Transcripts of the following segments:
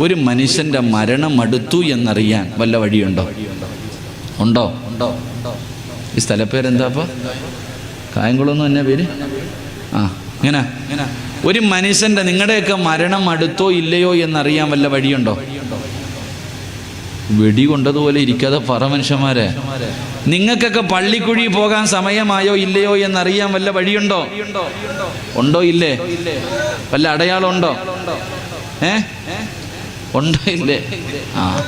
ഒരു മനുഷ്യന്റെ മരണം അടുത്തു എന്നറിയാൻ വല്ല വഴിയുണ്ടോ? ഉണ്ടോ? ഉണ്ടോ ഈ സ്ഥലപ്പേരെന്താപ്പോ കായംകുളം തന്നെ പേര്? ആ ഇങ്ങനെ. ഒരു മനുഷ്യന്റെ നിങ്ങളുടെയൊക്കെ മരണം അടുത്തോ ഇല്ലയോ എന്നറിയാൻ വല്ല വഴിയുണ്ടോ? വെടി കൊണ്ടതുപോലെ ഇരിക്കാതെ പറ മനുഷ്യന്മാരെ. നിങ്ങൾക്കൊക്കെ പള്ളിക്കുഴി പോകാൻ സമയമായോ ഇല്ലയോ എന്നറിയാൻ വല്ല വഴിയുണ്ടോ? ഉണ്ടോ ഇല്ലേ? വല്ല അടയാളം ഉണ്ടോ? ഏ? ഉണ്ടോ ഇല്ലേ ആ.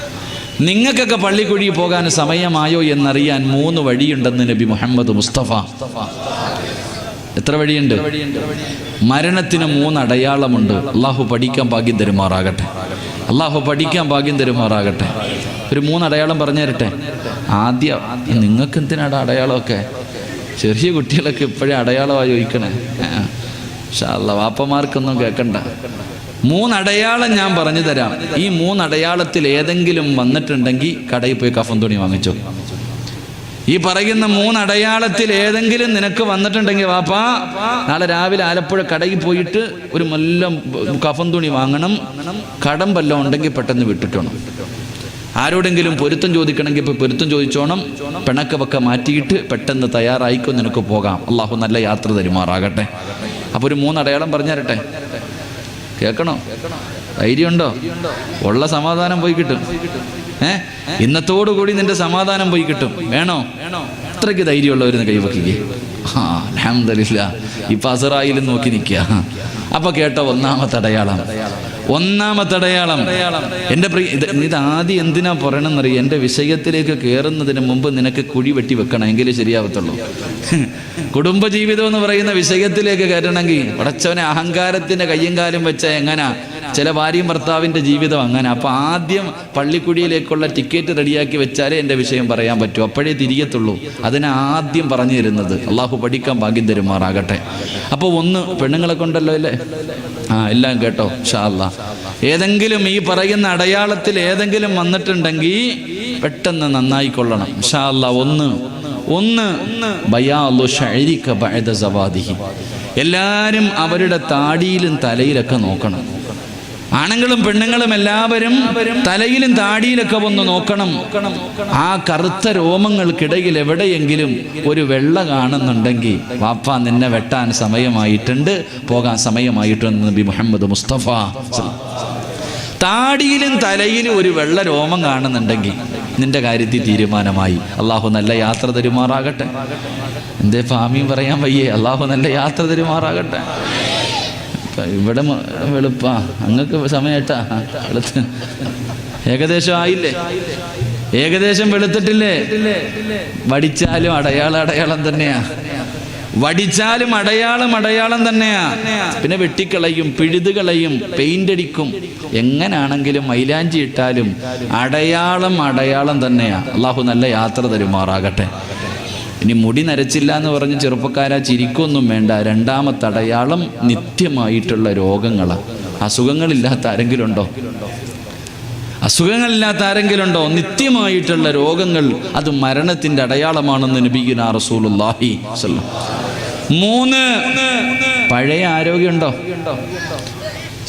നിങ്ങൾക്കൊക്കെ പള്ളിക്കുഴി പോകാൻ സമയമായോ എന്നറിയാൻ മൂന്ന് വഴിയുണ്ടെന്ന് നബി മുഹമ്മദ് മുസ്തഫ. എത്ര വഴിയുണ്ട്? മരണത്തിന് മൂന്ന് അടയാളമുണ്ട്. അള്ളാഹു പഠിക്കാൻ ഭാഗ്യം തരുമാറാകട്ടെ. അള്ളാഹു പഠിക്കാൻ ഭാഗ്യം തരുമാറാകട്ടെ. ഒരു മൂന്ന് അടയാളം പറഞ്ഞു തരട്ടെ? ആദ്യം നിങ്ങൾക്ക് എന്തിനാണ് അടയാളമൊക്കെ? ചെറിയ കുട്ടികളൊക്കെ ഇപ്പോഴേ അടയാളമായി ചോദിക്കണേ. ഷാല്ല വാപ്പമാർക്കൊന്നും കേൾക്കണ്ട മൂന്നടയാളം ഞാൻ പറഞ്ഞു തരാം. ഈ മൂന്നടയാളത്തിൽ ഏതെങ്കിലും വന്നിട്ടുണ്ടെങ്കിൽ കടയിൽ പോയി കഫൻ തുണി വാങ്ങിച്ചോ. ഈ പറയുന്ന മൂന്നടയാളത്തിൽ ഏതെങ്കിലും നിനക്ക് വന്നിട്ടുണ്ടെങ്കിൽ വാപ്പാ നാളെ രാവിലെ ആലപ്പുഴ കടയിൽ പോയിട്ട് ഒരു നല്ല കഫൻ തുണി വാങ്ങണം. കടം വല്ലതും ഉണ്ടെങ്കിൽ പെട്ടെന്ന് വിട്ടിട്ടോണം. ആരോടെങ്കിലും പൊരുത്തം ചോദിക്കണമെങ്കിൽ ഇപ്പോൾ പൊരുത്തം ചോദിച്ചോണം. പിണക്കമൊക്കെ മാറ്റിയിട്ട് പെട്ടെന്ന് തയ്യാറായിക്കോ നിനക്ക് പോകാം. അള്ളാഹു നല്ല യാത്ര തരുമാറാകട്ടെ. അപ്പോൾ ഒരു മൂന്നടയാളം പറഞ്ഞു തരട്ടെ കേൾക്കണോ? ധൈര്യമുണ്ടോ? ഉള്ള സമാധാനം പോയി കിട്ടും. ഏ? ഇന്നത്തോടു കൂടി നിന്റെ സമാധാനം പോയി കിട്ടും. വേണോ? അത്രയ്ക്ക് ധൈര്യമുള്ളവരുന്ന് കൈവക്കിക്കേ. ആ അലഹമില്ല ഇപ്പൊ അസറായിലും നോക്കി നിൽക്കുക. അപ്പൊ കേട്ടോ ഒന്നാമത്തെ അടയാളം. ഒന്നാമത്തെ അടയാളം എന്റെ പ്രിയ ഇത് ഇത് ആദ്യം എന്തിനാ പറയണമെന്നറിയ? എന്റെ വിഷയത്തിലേക്ക് കയറുന്നതിന് മുമ്പ് നിനക്ക് കുഴി വെട്ടി വെക്കണം എങ്കിലേ ശരിയാവത്തുള്ളൂ. കുടുംബജീവിതം എന്ന് പറയുന്ന വിഷയത്തിലേക്ക് കയറണമെങ്കിൽ പടച്ചവനെ അഹങ്കാരത്തിന്റെ കയ്യും കാലും വെച്ച എങ്ങനാ? ചില ഭാര്യയും ഭർത്താവിന്റെ ജീവിതം അങ്ങനെ. അപ്പോൾ ആദ്യം പള്ളിക്കുടിയിലേക്കുള്ള ടിക്കറ്റ് റെഡിയാക്കി വെച്ചാലേ എന്റെ വിഷയം പറയാൻ പറ്റൂ. അപ്പോഴേ തിരികത്തുള്ളൂ അതിനെ ആദ്യം പറഞ്ഞു തരുന്നത്. അള്ളാഹു പഠിക്കാൻ ഭാഗ്യം തരുമാറാകട്ടെ. അപ്പോൾ ഒന്ന് പെണ്ണുങ്ങളെ കൊണ്ടല്ലോ അല്ലേ? ആ എല്ലാം കേട്ടോ. ഷാല്ല ഏതെങ്കിലും ഈ പറയുന്ന അടയാളത്തിൽ ഏതെങ്കിലും വന്നിട്ടുണ്ടെങ്കിൽ പെട്ടെന്ന് നന്നായിക്കൊള്ളണം. ഷാല്ല ഒന്ന്. ഒന്ന് ബയാലു ബഅദ സവാദിഹി. എല്ലാവരും അവരുടെ താടിയിലും തലയിലൊക്കെ നോക്കണം. ആണുങ്ങളും പെണ്ണുങ്ങളും എല്ലാവരും തലയിലും താടിയിലൊക്കെ വന്ന് നോക്കണം. ആ കറുത്ത രോമങ്ങൾക്കിടയിൽ എവിടെയെങ്കിലും ഒരു വെള്ള കാണുന്നുണ്ടെങ്കിൽ വാപ്പ നിന്നെ വെട്ടാൻ സമയമായിട്ടുണ്ട്. പോകാൻ സമയമായിട്ടുണ്ട് നബി മുഹമ്മദ് മുസ്തഫ താടിയിലും തലയിലും ഒരു വെള്ള രോമം കാണുന്നുണ്ടെങ്കിൽ നിന്റെ കാര്യത്തിൽ തീരുമാനമായി. അള്ളാഹു നല്ല യാത്ര തരുമാറാകട്ടെ. എന്തേ ഫാമിയും പറയാൻ വയ്യേ? അള്ളാഹു നല്ല യാത്ര തരുമാറാകട്ടെ. ഇവിടെ വെളുപ്പാ. അങ്ങക്ക് സമയട്ടാ വെളുത്ത്. ഏകദേശം ആയില്ലേ? ഏകദേശം വെളുത്തിട്ടില്ലേ? വടിച്ചാലും അടയാളം അടയാളം തന്നെയാ. വടിച്ചാലും അടയാളം അടയാളം തന്നെയാ. പിന്നെ വെട്ടിക്കളയും പിഴുതുകളയും പെയിന്റ് അടിക്കും. എങ്ങനാണെങ്കിലും മൈലാഞ്ചി ഇട്ടാലും അടയാളം അടയാളം തന്നെയാ. അള്ളാഹു നല്ല യാത്ര തരുമാറാകട്ടെ. ഇനി മുടി നരച്ചില്ല എന്ന് പറഞ്ഞ് ചെറുപ്പക്കാരാ ചിരിക്കൊന്നും വേണ്ട. രണ്ടാമത്തെ അടയാളം നിത്യമായിട്ടുള്ള രോഗങ്ങളാണ് അസുഖങ്ങളില്ലാത്ത ആരെങ്കിലും ഉണ്ടോ അസുഖങ്ങളില്ലാത്ത ആരെങ്കിലും ഉണ്ടോ നിത്യമായിട്ടുള്ള രോഗങ്ങൾ അത് മരണത്തിന്റെ അടയാളമാണെന്ന് നബിഗുന സ്വല്ലം. മൂന്ന് പഴയ ആരോഗ്യമുണ്ടോ?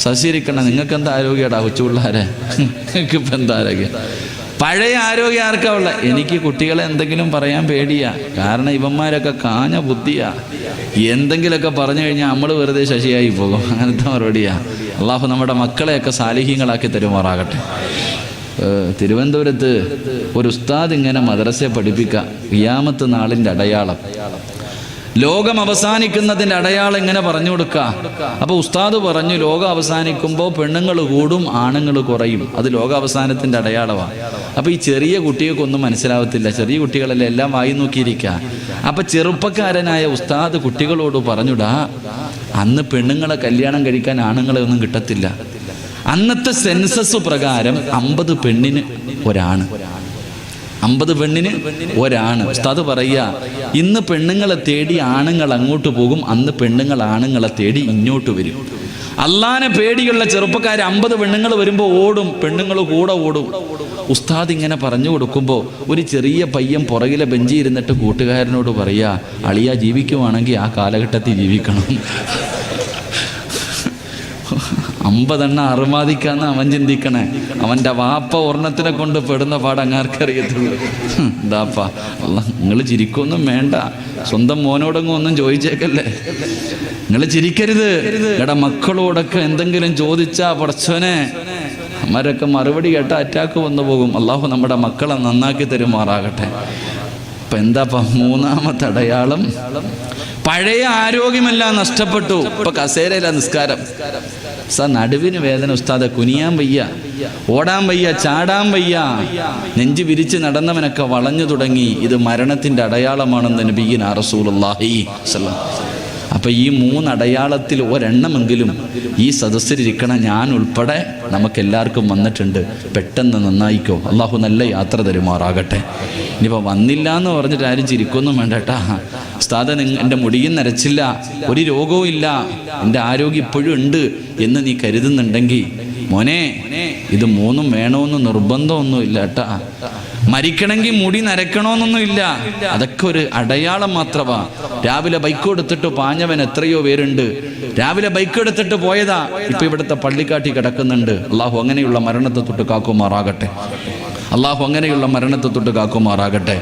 സശീരിക്കണ നിങ്ങൾക്ക് എന്താ ആരോഗ്യടാ? കൊച്ചുപിള്ളാരെ. നിങ്ങൾക്ക് ഇപ്പം എന്താ ആരോഗ്യം? പഴയ ആരോഗ്യം ആർക്കാ ഉള്ള എനിക്ക് കുട്ടികളെ എന്തെങ്കിലും പറയാൻ പേടിയാ. കാരണം ഇവന്മാരൊക്കെ കാഞ്ഞ ബുദ്ധിയാ. എന്തെങ്കിലുമൊക്കെ പറഞ്ഞു കഴിഞ്ഞാൽ നമ്മൾ വെറുതെ ശശിയായി പോകും. അങ്ങനത്തെ മറുപടിയാ. അള്ളാഹു നമ്മുടെ മക്കളെയൊക്കെ സാലിഹ്യങ്ങളാക്കി തരുമാറാകട്ടെ. തിരുവനന്തപുരത്ത് ഒരു ഉസ്താദ് ഇങ്ങനെ മദ്രസയെ പഠിപ്പിക്കുക ഖിയാമത്ത് നാളിന്റെ അടയാളം. ലോകം അവസാനിക്കുന്നതിന്റെ അടയാളം എങ്ങനെ പറഞ്ഞു കൊടുക്കുക അപ്പോൾ ഉസ്താദ് പറഞ്ഞു ലോകം അവസാനിക്കുമ്പോൾ പെണ്ണുങ്ങൾ കൂടും ആണുങ്ങൾ കുറയും. അത് ലോകാവസാനത്തിന്റെ അടയാളമാണ് അപ്പോൾ ഈ ചെറിയ കുട്ടികൾക്കൊന്നും മനസ്സിലാവത്തില്ല. ചെറിയ കുട്ടികളല്ലേ എല്ലാം വായി നോക്കിയിരിക്കുക അപ്പോൾ ചെറുപ്പക്കാരനായ ഉസ്താദ് കുട്ടികളോട് പറഞ്ഞുടാ അന്ന് പെണ്ണുങ്ങളെ കല്യാണം കഴിക്കാൻ ആണുങ്ങളെ ഒന്നും കിട്ടത്തില്ല. അന്നത്തെ സെൻസസ് പ്രകാരം അമ്പത് പെണ്ണിന് ഒരാണ്. അമ്പത് പെണ്ണിന് ഒരാണ്. ഉസ്താദ് പറയുക ഇന്ന് പെണ്ണുങ്ങളെ തേടി ആണുങ്ങൾ അങ്ങോട്ട് പോകും. അന്ന് പെണ്ണുങ്ങൾ ആണുങ്ങളെ തേടി ഇങ്ങോട്ട് വരും. അള്ളാനെ പേടിയുള്ള ചെറുപ്പക്കാർ അമ്പത് പെണ്ണുങ്ങൾ വരുമ്പോൾ ഓടും. പെണ്ണുങ്ങൾ കൂടെ ഓടും. ഉസ്താദ് ഇങ്ങനെ പറഞ്ഞു കൊടുക്കുമ്പോൾ ഒരു ചെറിയ പയ്യൻ പുറകിലെ ബെഞ്ചി ഇരുന്നിട്ട് കൂട്ടുകാരനോട് പറയുക അളിയ ജീവിക്കുവാണെങ്കിൽ ആ കാലഘട്ടത്തിൽ ജീവിക്കണം. അമ്പതെണ്ണ അറുമാദിക്കാന്ന് അവൻ ചിന്തിക്കണേ. അവന്റെ വാപ്പ ഒരെണ്ണത്തിനെ കൊണ്ട് പെടുന്ന പാട് അങ്ങാർക്കറിയത്തുള്ളൂ അല്ല നിങ്ങൾ ചിരിക്കൊന്നും വേണ്ട. സ്വന്തം മോനോടങ്ങും ഒന്നും ചോദിച്ചേക്കല്ലേ. നിങ്ങൾ ചിരിക്കരുത്. എടാ മക്കളോടൊക്കെ എന്തെങ്കിലും ചോദിച്ചാ പടച്ചോനെ. അമ്മരൊക്കെ മറുപടി കേട്ട അറ്റാക്ക് വന്നു പോകും. അള്ളാഹു നമ്മുടെ മക്കളെ നന്നാക്കി തരുമാറാകട്ടെ. ഇപ്പൊ എന്താ മൂന്നാമത്തെ അടയാളം. പഴയ ആരോഗ്യമെല്ലാം നഷ്ടപ്പെട്ടു. ഇപ്പൊ കസേരയില നിസ്കാരം. സ നടുവിന് വേദന ഉസ്താദ കുനിയാൻ വയ്യ. ഓടാൻ വയ്യ ചാടാൻ വയ്യ. നെഞ്ചു വിരിച്ച് നടന്നവനൊക്കെ വളഞ്ഞു തുടങ്ങി. ഇത് മരണത്തിന്റെ അടയാളമാണെന്ന് നബീന റസൂലുള്ളാഹി അലൈഹി വസല്ലം. അപ്പൊ ഈ മൂന്നടയാളത്തിൽ ഒരെണ്ണമെങ്കിലും ഈ സദസ്സിലിരിക്കണ ഞാൻ ഉൾപ്പെടെ നമുക്ക് എല്ലാവർക്കും വന്നിട്ടുണ്ട്. പെട്ടെന്ന് നന്നായിക്കോ. അള്ളാഹു നല്ല യാത്ര തരുമാറാകട്ടെ. ഇനിയിപ്പോൾ വന്നില്ല എന്ന് പറഞ്ഞിട്ട് ആരും ചിരിക്കൊന്നും വേണ്ട കേട്ടാ എന്റെ മുടിയും നരച്ചില്ല. ഒരു രോഗവും ഇല്ല. എന്റെ ആരോഗ്യം ഇപ്പോഴും ഉണ്ട് എന്ന് നീ കരുതുന്നുണ്ടെങ്കിൽ മോനെ ഇത് മൂന്നും വേണമെന്ന് നിർബന്ധമൊന്നും ഇല്ല കേട്ടാ മരിക്കണമെങ്കിൽ മുടി നരക്കണമെന്നൊന്നും ഇല്ല അതൊക്കെ ഒരു അടയാളം മാത്രമാ രാവിലെ ബൈക്ക് എടുത്തിട്ട് പാഞ്ഞവൻ എത്രയോ പേരുണ്ട്. രാവിലെ ബൈക്ക് എടുത്തിട്ട് പോയതാ. ഇപ്പൊ ഇവിടുത്തെ പള്ളിക്കാട്ടി കിടക്കുന്നുണ്ട്. അള്ളാഹു അങ്ങനെയുള്ള മരണത്തെ തൊട്ട് കാക്കുമാറാകട്ടെ. അള്ളാഹു അങ്ങനെയുള്ള മരണത്തെ തൊട്ട് കാക്കുമാറാകട്ടെ.